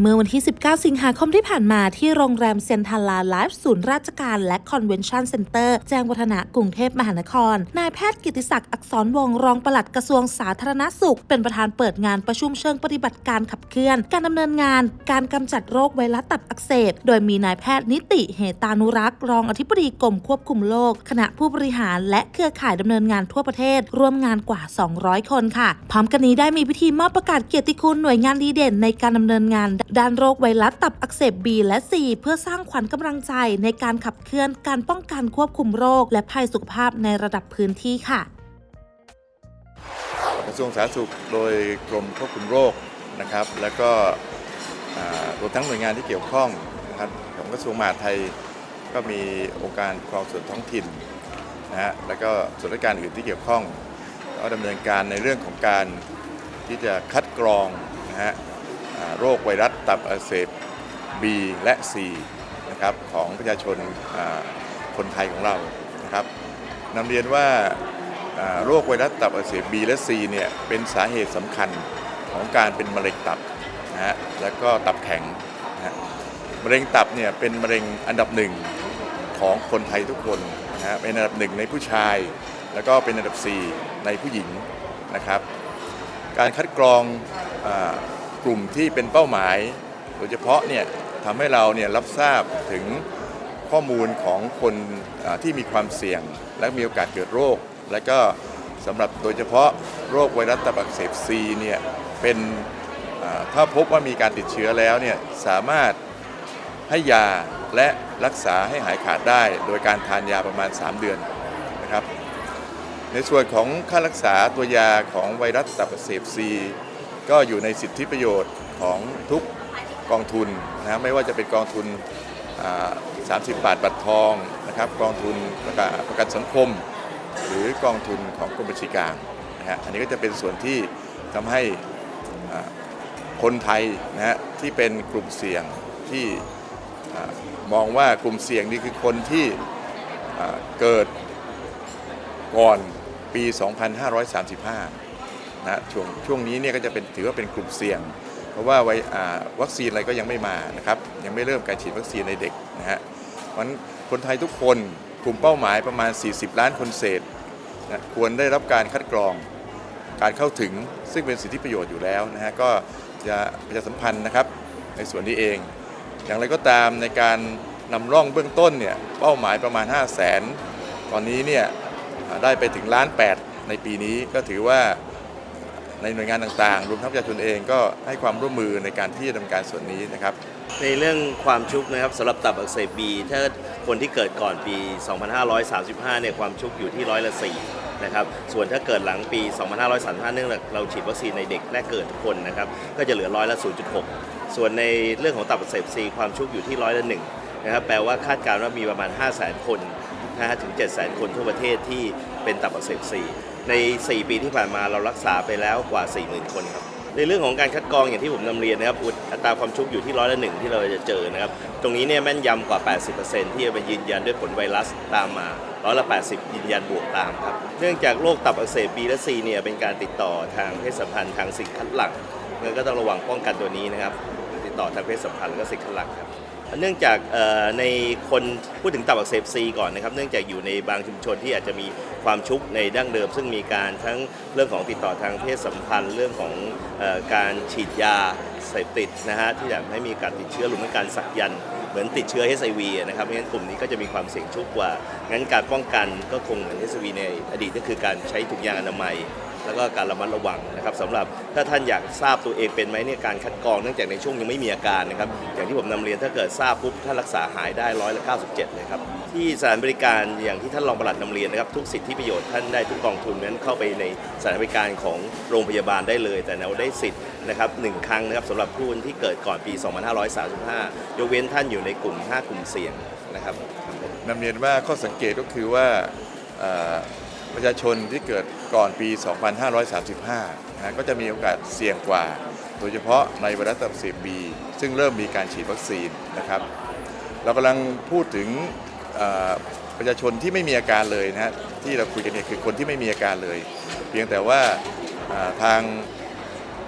เมื่อวันที่ 19 สิงหาคมที่ผ่านมาที่โรงแรมเซนทาลาไลฟ์ศูนย์ราชการและคอนเวนชั่นเซ็นเตอร์แจ้งวัฒนะกรุงเทพมหานคร นายแพทย์กิติศักดิ์อักษรวงรองปลัดกระทรวงสาธารณสุข เป็นประธานเปิดงานประชุมเชิงปฏิบัติการขับเคลื่อน การดำเนินงาน การกำจัดโรคไวรัสตับอักเสบ โดยมีนายแพทย์นิติเหตานุรักษ์ รองอธิบดีกรมควบคุมโรคคณะผู้บริหารและเครือข่ายดำเนินงานทั่วประเทศ ร่วมงานกว่า 200 คนค่ะ พร้อมกันนี้ได้มีพิธีมอบประกาศเกียรติคุณหน่วยงานดีเด่นในการดำเนินงานด้านโรคไวรัสตับอักเสบ B และ C เพื่อสร้างขวัญกำลังใจในการขับเคลื่อนการป้องกันควบคุมโรค และภัยสุขภาพในระดับพื้นที่ค่ะ กระทรวงสาธารณสุขโดยกรมควบคุมโรคนะครับ แล้วก็รวมทั้งหน่วยงานที่เกี่ยวข้องนะครับของกระทรวงมหาดไทยก็มีองค์การปกครองส่วนท้องถิ่นนะฮะแล้วก็ส่วนราชการอื่นที่เกี่ยวข้อง ก็ดำเนินการในเรื่องของการที่จะคัดกรองนะฮะ โรคไวรัสตับอักเสบ B และ C นะครับของประชาชนคนไทยของเรานะครับนำเรียนว่าโรคไวรัสตับอักเสบ B และ C เนี่ยเป็นสาเหตุสำคัญของการเป็นมะเร็งตับนะฮะแล้วก็ตับแข็งนะมะเร็งตับเนี่ยเป็นมะเร็งอันดับหนึ่งของคนไทยทุกคนนะฮะเป็นอันดับหนึ่งในผู้ชาย แล้วก็เป็นอันดับ 4 ในผู้หญิงนะครับ การคัดกรองอ กลุ่มที่เป็นเป้าหมาย โดยเฉพาะเนี่ยทำให้เราเนี่ยรับทราบถึงข้อมูลของคนที่มีความเสี่ยง และมีโอกาสเกิดโรค และก็สำหรับโดยเฉพาะโรคไวรัสตับอักเสบซีเนี่ยเป็นถ้าพบว่ามีการติดเชื้อแล้วเนี่ยสามารถให้ยาและรักษาให้หายขาดได้ โดยการทานยาประมาณ 3 เดือนนะครับ ในส่วนของค่ารักษาตัวยาของไวรัสตับอักเสบซี ก็อยู่ในสิทธิประโยชน์ของทุกกองทุนนะไม่ว่าจะเป็นกองทุน 30 บาทบัตรทองนะครับกองทุนประกันประกันสังคม หรือกองทุนของกรมบัญชีกลางนะฮะอันนี้ก็จะเป็นส่วนที่ทำให้คนไทยนะฮะที่เป็นกลุ่มเสี่ยงที่มองว่ากลุ่มเสี่ยงนี่คือคนที่เกิดก่อนปี 2535 นะช่วงช่วงนี้เนี่ยก็จะเป็นถือว่าเป็นกลุ่มเสี่ยง เพราะว่าไววัคซีนอะไรก็ยังไม่มานะครับยังไม่เริ่มการฉีดวัคซีนในเด็กนะฮะเพราะฉะนั้นคนไทยทุกคนกลุ่มเป้าหมายประมาณ 40 ล้านคนเศษนะควรได้รับการคัดกรองการเข้าถึงซึ่งเป็นสิทธิประโยชน์อยู่แล้วนะฮะก็จะประชาสัมพันธ์นะครับในส่วนนี้เอง อย่างไรก็ตามในการนำร่องเบื้องต้นเนี่ยเป้าหมายประมาณ 5 0 0 0 0 0 ตอนนี้เนี่ยได้ไปถึงล้าน8ในปีนี้ก็ถือว่า ในหน่วยงานต่างๆ รวมทั้งประชาชนเองก็ให้ความร่วมมือในการที่จะดำเนินการส่วนนี้นะครับ ในเรื่องความชุกนะครับสำหรับตับอักเสบบีถ้าคนที่เกิดก่อนปี 2535 เนี่ยความชุกอยู่ที่ร้อยละ4นะครับส่วนถ้าเกิดหลังปี 2535 เนื่องจากเราฉีดวัคซีนในเด็กแรกเกิดทุกคนนะครับก็จะเหลือร้อยละ 0.6 ส่วนในเรื่องของตับอักเสบซีความชุกอยู่ที่ร้อยละ1นะครับแปลว่าคาดการณ์ว่ามีประมาณ 5 0 0 0 0 0 คนนะฮะถึง 7 0 0 0 0คนทั่วประเทศที่เป็นตับอักเสบซี ใน 4 ปีที่ผ่านมาเรารักษาไปแล้วกว่า 40,000 คนครับ ในเรื่องของการคัดกรองอย่างที่ผมนำเรียนนะครับอุตราความชุกอยู่ที่ร้อยละหนึ่งที่เราจะเจอนะครับ ตรงนี้เนี่ยแม่นยำกว่า 80%ที่จะไปยืนยันด้วยผลไวรัสตามมาร้อยละ80 ยืนยันบวกตามครับ เนื่องจากโรคตับอักเสบบีและซีเนี่ยเป็นการติดต่อทางเพศสัมพันธ์ทางสิ่งคัดหลั่งงั้นก็ต้องระวังป้องกันตัวนี้นะครับ ติดต่อทางเพศสัมพันธ์แล้วก็สิ่งคัดหลั่งครับ เนื่องจากในคนพูดถึงตับอักเสบซีก่อนนะครับเนื่องจากอยู่ในบางชุมชนที่อาจจะมีความชุกในดั้งเดิม ซึ่งมีการทั้งเรื่องของติดต่อทางเพศสัมพันธ์ เรื่องของอการฉีดยาเสพติดนะฮะที่จะให้มีการติดเชื้อหรือไม่การสักยันเหมือนติดเชื้อ HIV อะนะครับเพราะฉะนั้นกลุ่มนี้ก็จะมีความเสี่ยงชุกกว่างั้นการป้องกันก็คงเหมือน HIV ในอดีตก็คือการใช้ถุงยางอนามัย แล้วก็การระมัดระวังนะครับสำหรับถ้าท่านอยากทราบตัวเองเป็นไหมเนี่ยการคัดกรองเนื่องจากในช่วงยังไม่มีอาการนะครับอย่างที่ผมนำเรียนถ้าเกิดทราบปุ๊บถ้านรักษาหายได้ร้อยละ97เลยครับที่สถานบริการอย่างที่ท่านรองปลัดนำเรียนนะครับทุกสิทธิประโยชน์ท่านได้ทุกกองทุนนั้นเข้าไปในสถานบริการของโรงพยาบาลได้เลย แต่เราได้สิทธิ์นะครับหนึ่งครั้งนะครับสำหรับผู้ที่เกิดก่อนปี 2535 ยกเว้นท่านอยู่ในกลุ่ม 5 กลุ่มเสี่ยงนะครับนำเรียนว่าข้อสังเกตก็คือว่า ประชาชนที่เกิดก่อนปี 2535 นะก็จะมีโอกาสเสี่ยงกว่า โดยเฉพาะในไวรัสตับเสบบีซึ่งเริ่มมีการฉีดวัคซีนนะครับ เรากำลังพูดถึงประชาชนที่ไม่มีอาการเลยนะฮะที่เราคุยกันเนี่ยคือคนที่ไม่มีอาการเลย เพียงแต่ว่าทาง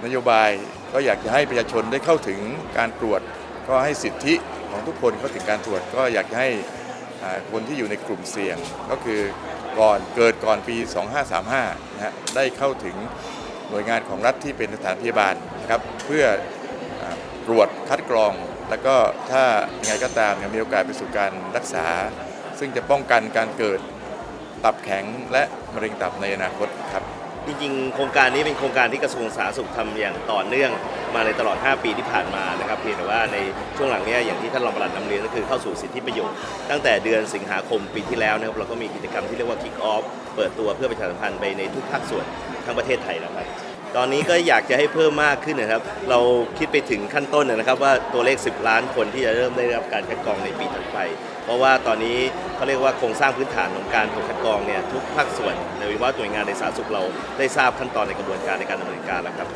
นโยบายก็อยากจะให้ประชาชนได้เข้าถึงการตรวจ ก็ให้สิทธิของทุกคนเข้าถึงการตรวจ ก็อยากให้คนที่อยู่ในกลุ่มเสี่ยงก็คือ ก่อนเกิดก่อนปี 2535 นะฮะได้เข้าถึงหน่วยงานของรัฐที่เป็นสถานพยาบาลนะครับเพื่อตรวจคัดกรอง แล้วก็ถ้ายังไงก็ตามเนี่ยมีโอกาสไปสู่การรักษา ซึ่งจะป้องกันการเกิดตับแข็งและมะเร็งตับในอนาคตครับ จริงๆ โครงการนี้เป็นโครงการที่กระทรวงสาธารณสุขทำอย่างต่อเนื่องมาในตลอด 5 ปีที่ผ่านมานะครับเพียงแต่ว่าในช่วงหลังเนี้อย่างที่ท่านรองปลัดนำเรียนก็คือเข้าสู่สิทธิประโยชน์ตั้งแต่เดือนสิงหาคมปีที่แล้วนะครับเราก็มีกิจกรรมที่เรียกว่า Kick Off เปิดตัวเพื่อประชาสัมพันธ์ไปในทุกภาคส่วนทั้งประเทศไทยแล้วครับตอนนี้ก็อยากจะให้เพิ่มมากขึ้นนะครับ เราคิดไปถึงขั้นต้นนะครับว่าตัวเลข 10 ล้านคนที่จะเริ่มได้รับการคัดกรองในปีถัดไป เพราะว่าตอนนี้เขาเรียกว่าโครงสร้างพื้นฐานของการตรวจคัดกรองเนี่ยทุกภาคส่วนโดยเฉพาะหน่วยงานในสาธารณสุขเราได้ทราบขั้นตอนในกระบวนการในการดำเนินการแล้วครับ